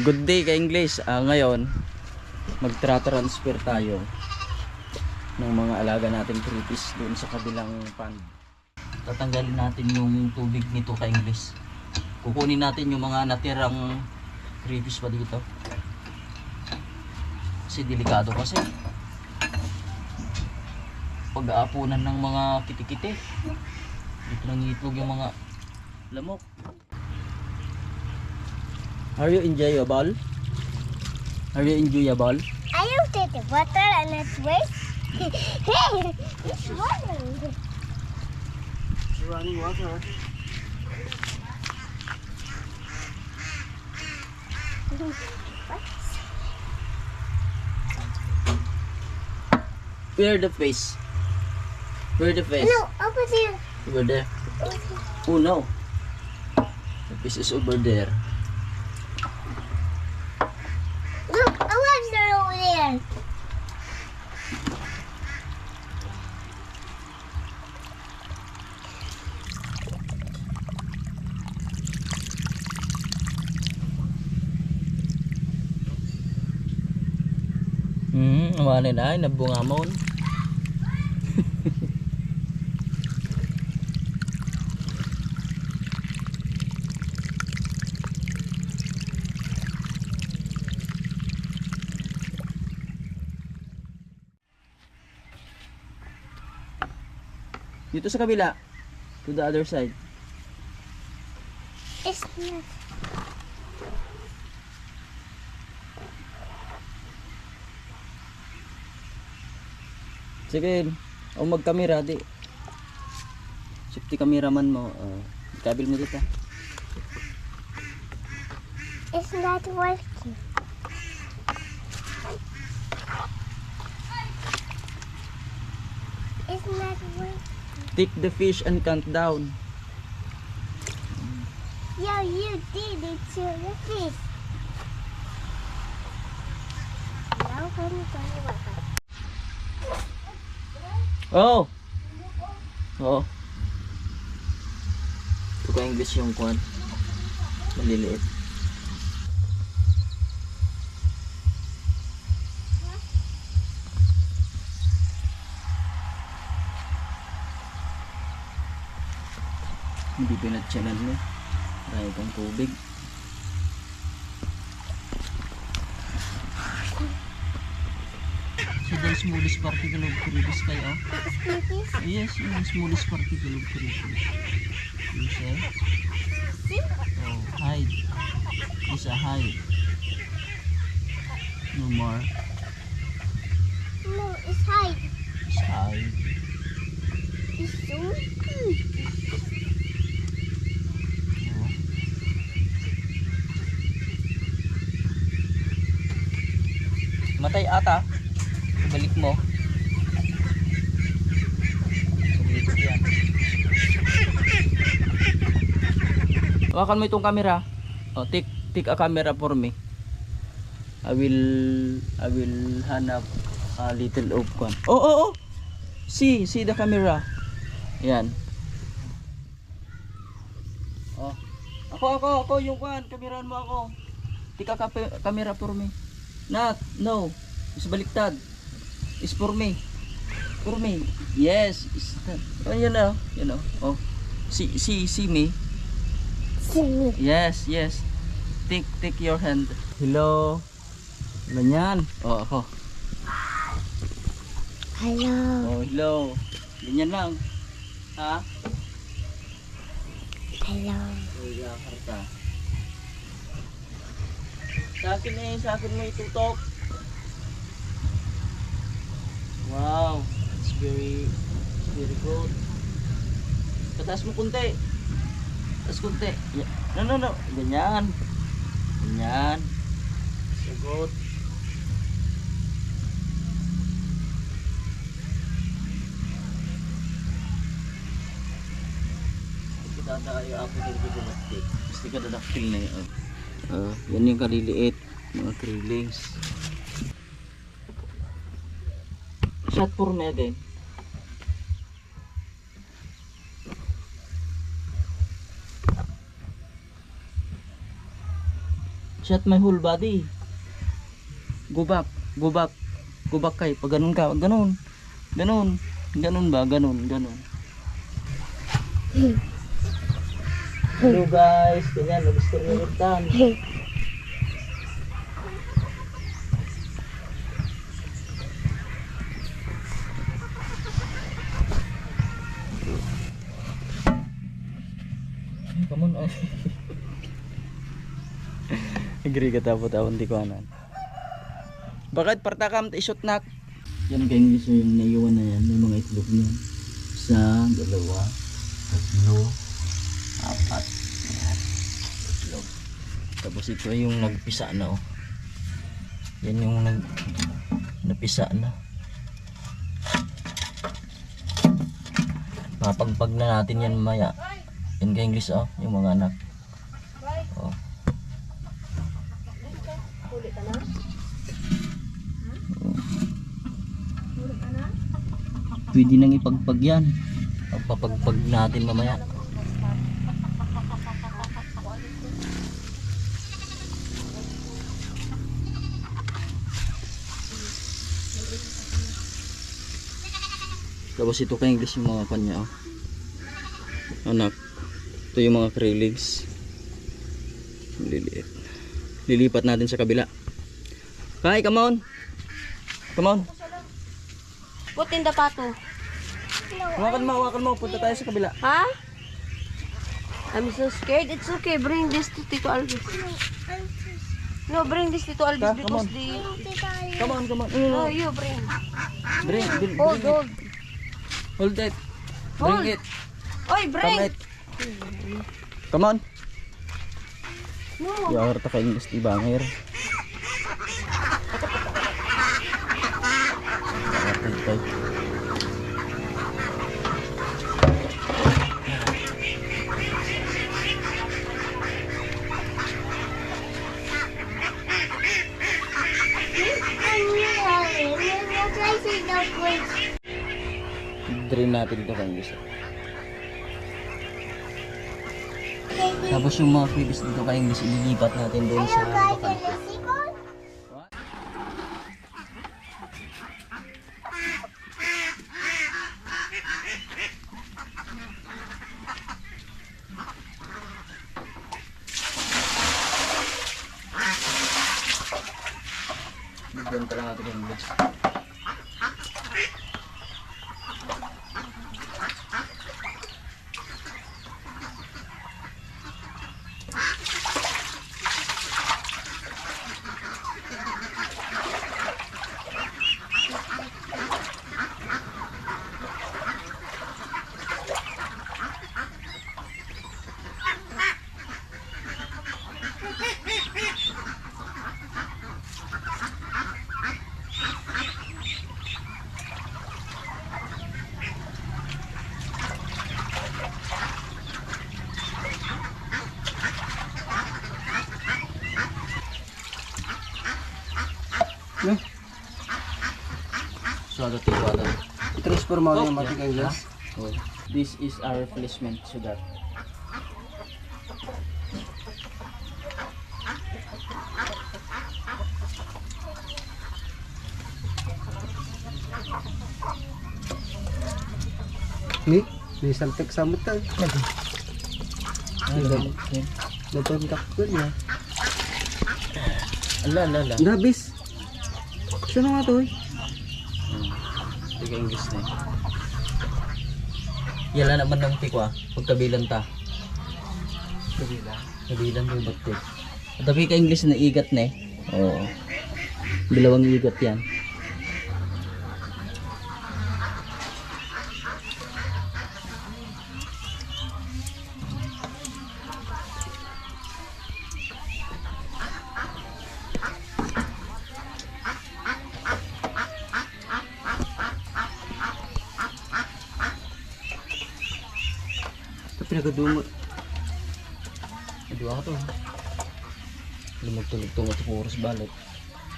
Good day ka English. Ah, ngayon, magtra-transfer tayo ng mga alaga nating creepies doon sa kabilang pond. Tatanggalin natin yung tubig nito ka English. Kukunin natin yung mga natirang creepies pa dito. Kasi delikado kasi. Pag-aapunan ng mga kitikite. Dito nang itlog yung mga lamok. Are you enjoyable? Are you enjoyable? I will take the water and it's waste. hey, it's water. Running water. Where the face? Where the face? No, over there. Over there. Oh no. The face is over there. Hmm, awanin ay nabungamon. Dito sa kabila. To the other side. It's not. Sige, o mag-camera di. Safety cameraman mo. Uh, kabil mo dito. It's not working. It's not working. Take the fish and count down. Yo, you did it to the fish. Now, come to water. Oh! Oo. Ito ka English yung kwan. Maliliit. Hindi pinatsanan mo. Marami kang tubig. So the smallest particle of crevice kayo. Squeakies? Yes, yung smallest particle of crevice. You say? Oh, hide. It's a hide. No more. No, it's high. It's hide. It's so cute. Matay ata. Balik mo. Hawakan mo itong camera. Oh, take take a camera for me. I will I will hanap a little of one. Oh, oh, oh. See, see the camera. Yan. Oh. Ako, ako, ako, yung kwan. Kamerahan mo ako. Tika ka camera for me. Not, no. Is baliktad. Is for me. For me. Yes. Is that. Oh, you know. You know. Oh. See, see, see me. See me. Yes, yes. Take, take your hand. Hello. Ganyan. Oh, ako. Hello. Oh, hello. Ganyan lang. Ha? Hello. Karta. Sa akin eh, sa akin mo itutok. Wow, it's very, it's very good. Pataas mo kunti. Pataas kunti. Ya- No, no, no. Ganyan. Ganyan. So good. Kita tayo ako dito sa plastic. Gusto ka dadaktil na yun. Ah, yan yung kaliliit. Mga krillings. Shot for me again. Shut my whole body. Go back. Go back. Go back kay. Pag ganun ka. Ganun. Ganun. Ganun ba? Ganun. Ganun. Hello guys. Ganyan. Gusto nyo rin Come on. oh. Agree ka tapos tawon di ko anan. Bakit partakam isot nak? Yan kayong gusto yung naiwan na yan, may mga itlog niyan. Isa, dalawa, tatlo, apat. Yan. Itlog. Tapos ito yung nagpisa na oh. Yan yung nag napisa na. Mapagpag na natin yan maya. Yan kay English oh, yung mga anak. Pwede nang ipagpag yan. Pagpapagpag natin mamaya. Tapos ito kay English yung mga kanya oh. Anak. Ito yung mga krillings. Liliit. Lilipat natin sa kabila. Kai, come on. Come on. Put in the pato. Hawakan mo, hawakan mo. Punta tayo sa kabila. Ha? I'm so scared. It's okay. Bring this to Tito Alvis. No, bring this Tito Alvis come because on. the... Come on, come on. No, you bring. Bring, bring, Hold, bring it. hold. Hold it. Bring Hold. it. Oy, Come bring! it. Come on. No. Yawar ta kay English di bangir. Tay. Drain natin ito kay English. Tapos yung mga creepies dito kay English ililipat natin doon sa bakante. Doon pa lang natin kay English. So, ada tiga ada. I-transfer mo Oh, yung mati kay yeah. Jas. Oh. This is our replacement sugar. Ni, ni saltek sa mata. Ala, Natontak ko niya. ala, ala. Nabis. Sino nga to eh? Tiga English na eh. Yala naman ng tikwa, pagkabilan ta. Kabila. Kabilan yung bakte. Tapi ka English na igat na eh. Oo. Dalawang igat yan. Lumagtulog-tulog sa puros balik.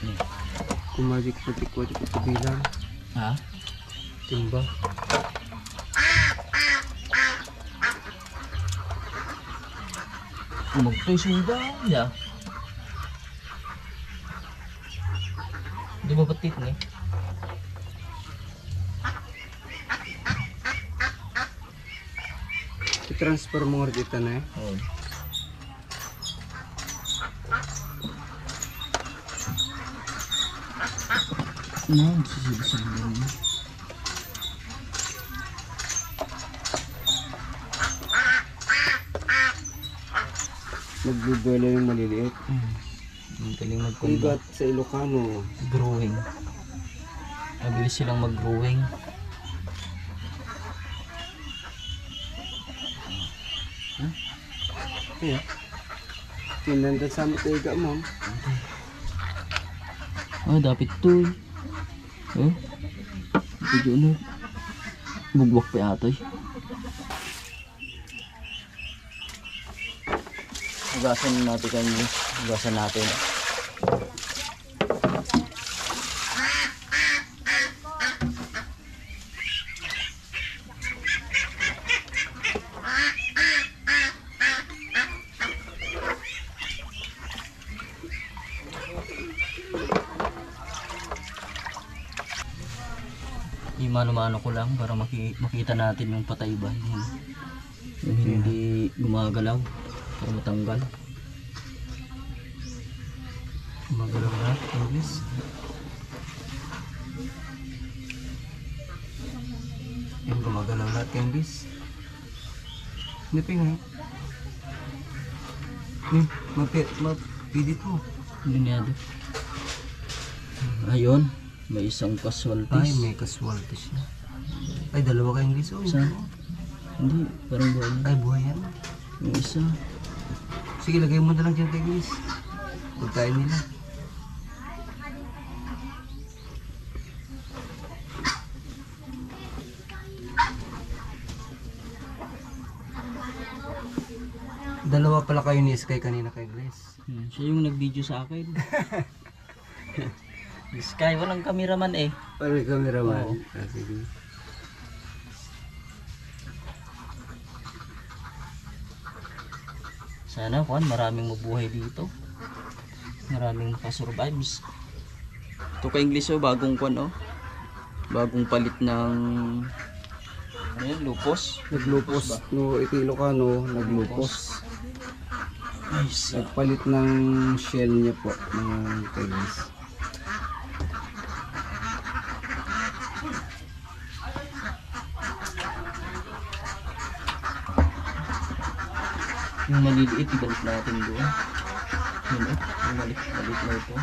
Hmm. Kumajik sa tikwa sa kabilang. Ha? Timba. Magtusun ba niya? Di ba batit niya? I-transfer mo nga dito na eh. No, sisibisan mo rin. Magbubuelo yung maliliit. Ang galing magkumba. Igat sa Ilocano. Growing. Mabilis silang mag-growing. Kaya. Tinanda sa mga tiga mo. Ah, dapat to eh. Eh? Medyo ano? Bugwak pa eh. Hugasan natin kanyo. Hugasan natin. Imano-mano ko lang para maki- makita natin yung patay ba. Yung, yung hindi gumagalaw. Para matanggal. Magalaw na. English. Yan gumagalaw lahat yung bis. Pingay. Hmm, mapit, mapidit mo. Doon? Ayun. May isang Ay, casualties. may casualties na. Ay, dalawa kayong bis. Oh, Saan? Hindi. Parang buhay. Ay, buhay yan. Yung isa. Sige, lagay mo na lang dyan kay Grace. Pagkain nila. Dalawa pala kayo ni Sky kanina kay Grace. Hmm, Siya yung nag-video sa akin. Sky, walang cameraman eh. Para cameraman. Oo. Ah, sige. Sana kuan maraming mabuhay dito. Maraming makasurvives. Ito ka English oh, bagong kuan oh. Bagong palit ng ano yun, lupos. Naglupos. No, ito Ilocano, naglupos. Nice. Nagpalit ng shell niya po. Ng kay Yung maliliit, ibalik natin doon. Yun oh, yung maliit, maliit na ito.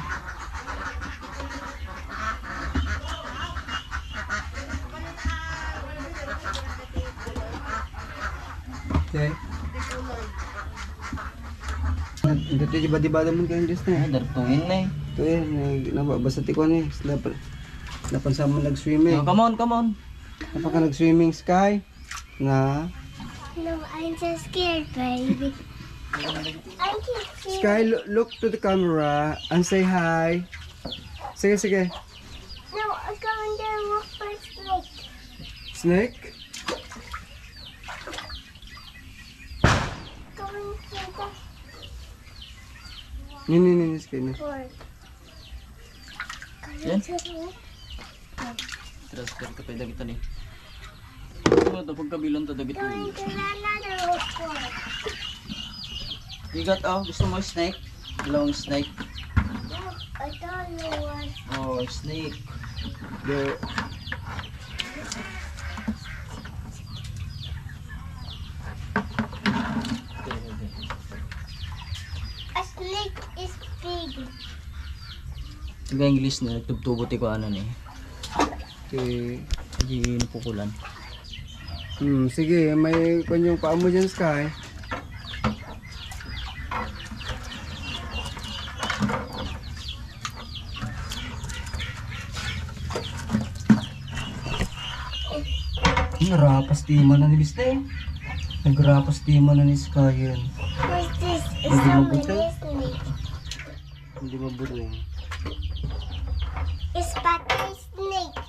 Okay. Dito di ba di ba naman kayo Grace na Ah, dartuin na eh. Ito eh, nababasa ti ko ni. Napan napansa mo nag-swimming. Oh, come on, come on. Napaka nag-swimming sky. Na No, I'm so scared, baby. I'm so scared. Sky look, look to the camera and say hi. Sige sige. No, I'm going to look for snake. Snake. Going to the Ni ni ni ni sky ni. Yan. Going to the Transfer ka ni. Ano to pagkabilang to dagito. Going to another fork. Igat oh, gusto mo snake? Dalawang snake. Oh, snake. The A snake is big. Yung English na nagtubtubo ti ko ano ni. okay. Hindi pukulan. Hmm, sige, may kanyang paa mo dyan, Sky. Narapas tima na ni Biste. Nagrapas tima na ni Sky yan. What's this? It's Hindi snake. Hindi mabuting. It's patay snake.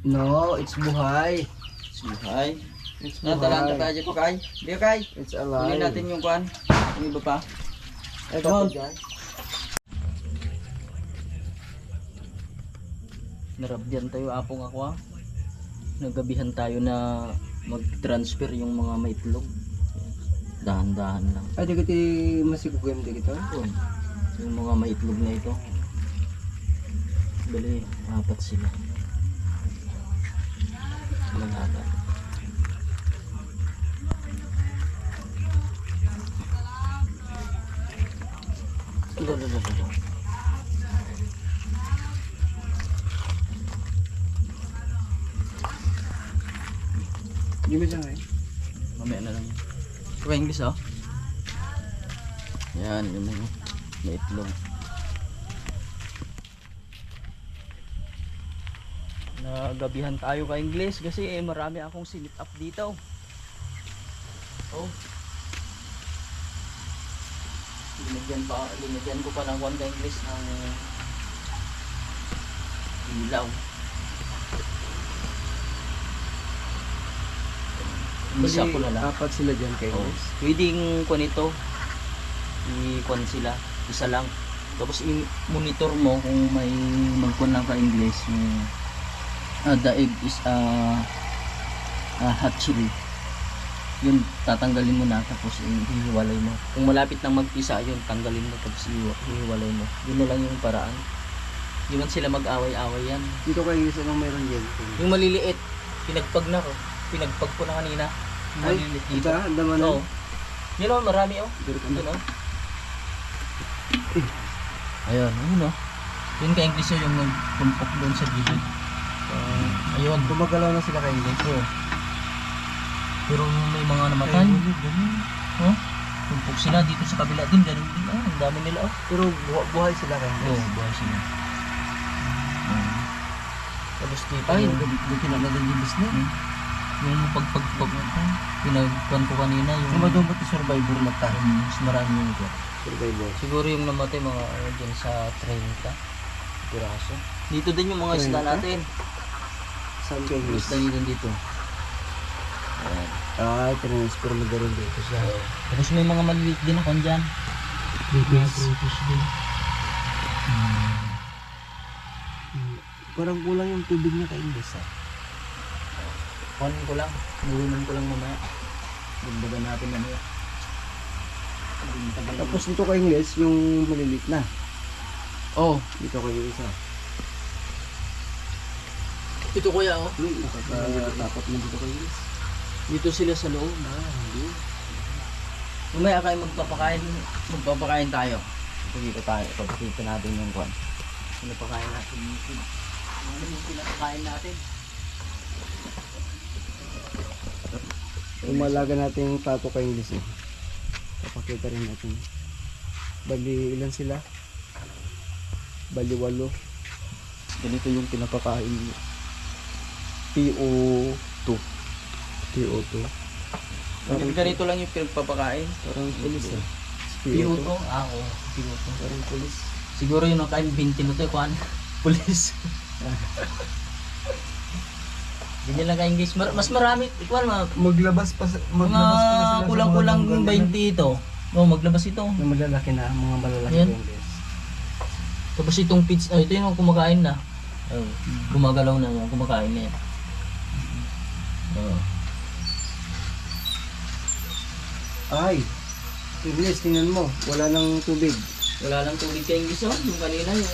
No, it's buhay. It's Natalanta buhay. tayo dyan ko kay. Di kay. It's Kunin alive. natin yung kwan. Yung iba pa. Come on. Narabdian tayo apong ako ah. Nagabihan tayo na mag-transfer yung mga maitlog. Dahan-dahan lang. Ay, di kiti masigugam di kita. Yun. Yung mga maitlog na ito. Bali, apat sila. Ilang apat. Ito, ito, ito, ito. Di ba siya eh? Mamaya na lang yun. Kuha English oh. Yan, yung mga may itlog. Nagabihan tayo ka English kasi eh, marami akong sinit up dito. Oh. Linagyan pa, linagyan ko pa ng one English ng ilaw. Isa ko na lang. Apat sila dyan kay Oh, pwedeng kuan ito. I-kuan sila. Isa lang. Tapos i-monitor mo kung may magkuan lang ka English. Yung, ah, the egg is uh, uh, hatchery. Yun, tatanggalin mo na tapos i- hihiwalay mo. Kung malapit nang magpisa, yun, tanggalin mo tapos ihiwa- hihiwalay mo. Yun na lang yung paraan. Hindi man sila mag-away-away yan. Dito kay English anong meron dyan? Yung maliliit, pinagpag na ko. Pinagpag ko na kanina. Maliliit ito dito. ah, daman na. Oo. Yun o, marami o. Yun o. Ayun, ayun o. Yun ka English yung nagpumpok doon sa gilid. Uh, ayun. Gumagalaw na sila kay English. Oo. Pero may mga namatay. Oh, pumpok sila dito sa kabila din. Ganun din. Oh, ang dami nila oh. Pero buha- buhay sila kay Oo, English. buhay sila. Ah. Tapos dito Ay, yung, buti na lang yung English na. yung pagpagpag pinagkuhan ko kanina yung Yung madumot yung survivor na tayo. yung mas marami yung ito. Survivor. Siguro yung namatay mga ano dyan sa 30 piraso. Dito din yung mga isda 30? natin. Yung English? isda nyo dito. Ayan. Ah, transfer mo rin dito siya. Tapos may mga maliliit din ako dyan. Mga crayfish din. Parang kulang yung tubig niya kay English ah. Kuhanin ko lang. Nuwinan ko lang mamaya. Dagdagan natin mamaya. Tapos dito kay English, yung malilit na. oh, Dito kay isa. Ito kuya oh. Nakakatapat na dito kay English. Dito sila sa loob. Ah, hindi. Mamaya kayo magpapakain, magpapakain tayo. Dito tayo, papakita natin yung kwan. Ano pakain natin. Ano yung pinapakain natin? Umalaga natin yung pato kay English eh. Papakita rin natin. Bali, ilan sila? Bali, walo. Ganito yung pinapakain niya. PO2. PO2. Parang, Ganito lang yung pinagpapakain. parang pulis eh. PO2? Ah, oo. PO2. Parang pulis. Siguro yung nakain 20 na to, kwan. Pulis. Ganyan lang ka-engage. Mar- mas marami, ikuan mga, Maglabas pa, mga kulang-kulang 20 ito. No, maglabas ito. Na malalaki na, mga malalaki Ayan. kay English. Tapos itong pizza, oh, ito yung kumakain na. Oh, gumagalaw na yan, kumakain na yan. Oh. Ay! English, tingnan mo. Wala nang tubig. Wala lang tubig kayong gusto. Yung kanina, yung...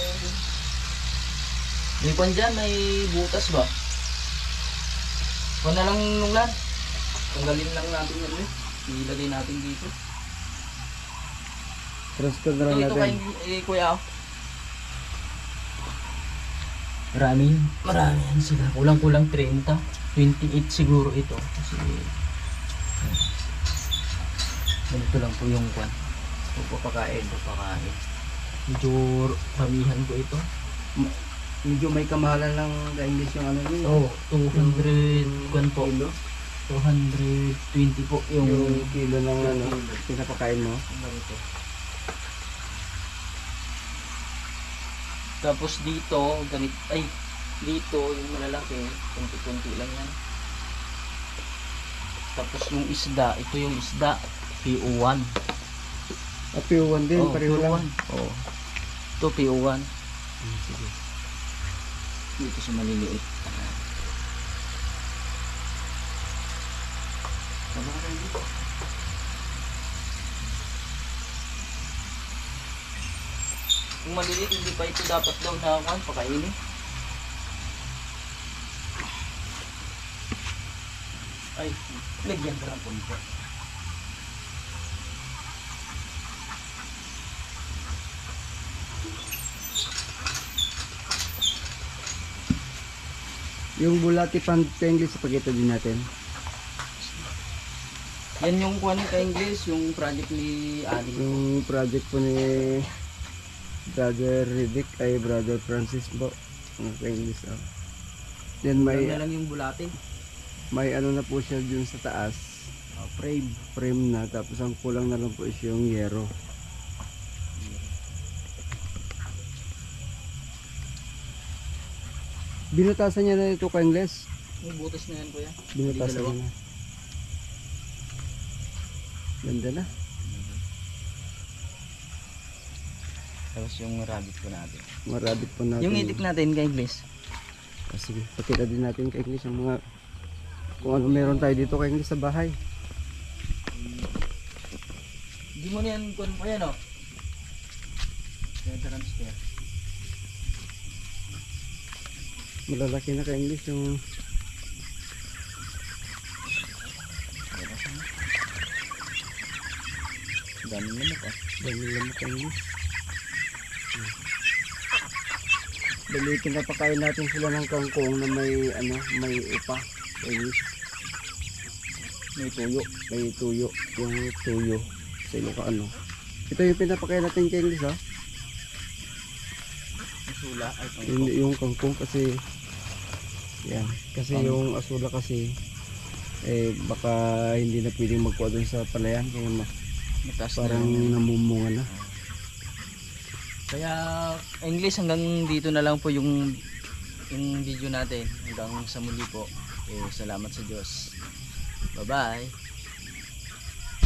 May pan dyan, may butas ba? Kung na lang nung lan. Tanggalin lang natin yun eh. Ilagay natin dito. Transfer na Ito, lang ito natin. kay eh, kuya. oh. Maraming? Marami yan sila. Kulang-kulang 30. 28 siguro ito. Kasi... Ganito lang po yung kwan. Pupapakain, pupakain. Medyo ramihan ko ito. Medyo may kamahalan lang kay English yung ano niya. Oh, 200 kwan po. Kilo? 220 po yung... Yung kilo ng ano, pinapakain mo. ganito. Tapos dito, ganit ay dito yung malalaki, kunti-kunti lang yan. Tapos yung isda, ito yung isda, PO1. At PO1 din, Oh, pareho lang. PO1. Oh. Ito PO1. Hmm, Sige. dito sa maliliit. Tayo dito. Kung maliliit, hindi pa ito dapat daw nakakuhan, pakainin. Ay, lagyan ka ng punto. Yung bulati pan English sa pagkita din natin. Yan yung kuha ka English, yung project ni Ali. Yung project po ni Brother Riddick ay Brother Francis po. Yung sa English. Oh. Then May na lang yung bulate. May ano na po siya dun sa taas. Oh, frame. Frame na. Tapos ang kulang na lang po is yung yero. Binutasan niya na ito ka English. May butas na yan kuya. Binutasan niya na. Ganda na. Tapos yung rabbit ko natin. Marabit po natin. Yung itik natin kay English. Ah, sige, pakita din natin kay English ang mga kung ano meron tayo dito kay sa bahay. Hindi mo na yan kuha pa yan oh. Kaya transfer. Malalaki na kay English yung Dami na mo ka. dami lang kay English. Dalitin na pakain natin sila ng kangkong na may ano, may upa. English. May tuyo. May tuyo. Yung tuyo sa Ilocano. Ito yung pinapakain natin kay English ha. Masula. Ay, pang Yung, yung kangkong kasi yan. Kasi Ano? yung asula kasi eh baka hindi na pwedeng magkuha dun sa palayan kaya ma- mataas parang na. namumunga na. Kaya English hanggang dito na lang po yung yung video natin. Hanggang sa muli po. Eh, salamat sa Diyos. Bye-bye.